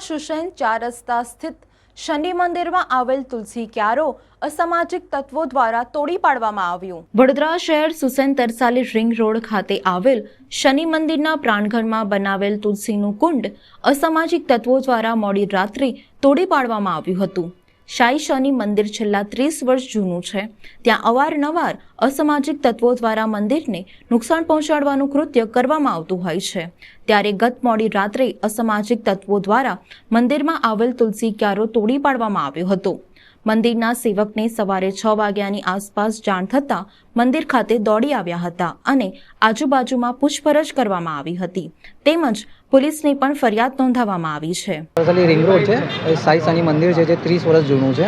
શુસેન ચાર રસ્તા સ્થિત શનિ મંદિરમાં આવેલ તુલસી ક્યારો અસામાજિક તત્વો દ્વારા તોડી પાડવામાં આવ્યું. વડોદરા શહેર સુસેન તરસાલી રિંગ રોડ ખાતે આવેલ શનિ મંદિરના પ્રાંગણમાં બનાવેલ તુલસીનું કુંડ અસામાજિક તત્વો દ્વારા મોડી રાત્રે તોડી પાડવામાં આવ્યું હતું. શાહી શનિ મંદિર છેલ્લા ત્રીસ વર્ષ જૂનું છે. ત્યાં અવારનવાર અસામાજિક તત્વો દ્વારા મંદિરને નુકસાન પહોંચાડવાનું કૃત્ય કરવામાં આવતું હોય છે. ત્યારે ગત મોડી રાત્રે અસામાજિક તત્વો દ્વારા મંદિરમાં આવેલ તુલસી ક્યારો તોડી પાડવામાં આવ્યો હતો. મંદિરના સેવકને સવારે છ વાગ્યાની આસપાસ જાણ થતાં મંદિર ખાતે દોડી આવ્યા હતા અને આજુબાજુમાં પૂછપરછ કરવામાં આવી હતી. તેમજ પોલીસને પણ ફરિયાદ નોંધાવવામાં આવી છે. રિંગ રોડ છે સાઈ સાની મંદિર છે જે ત્રીસ વર્ષ જૂનું છે.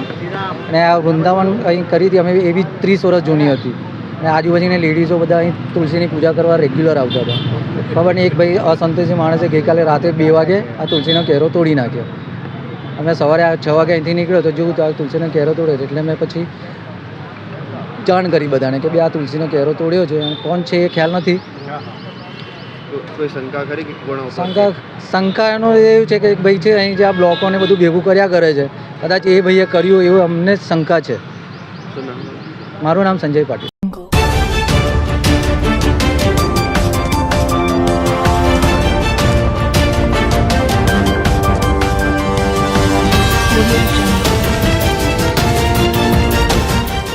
અને આ વૃંદાવન અહીં કરી હતી, અમે એવી ત્રીસ વર્ષ જૂની હતી. અને આજુબાજુની લેડીઝો બધા અહીં તુલસીની પૂજા કરવા રેગ્યુલર આવતા હતા. ખબર નહીં, એક ભાઈ અસંતોષી માણસે ગઈકાલે રાતે બે વાગે આ તુલસીનો કેરો તોડી નાખ્યો. અમે સવારે છ વાગે અહીંથી નીકળ્યો તો જોયું તો આ તુલસીનો કેરો તોડ્યો એટલે મેં પછી જાણ કરી બધાને કે બે આ તુલસીનો કેરો તોડ્યો છે અને કોણ છે એ ખ્યાલ નથી. શંકા શંકા શંકાનો એવું છે કે એક ભાઈ છે અહીં જે આ બ્લોકોને બધું ભેગું કર્યા કરે છે. કદાચ એ ભાઈએ કર્યું એવું અમને શંકા છે. મારું નામ સંજય પાટીલ.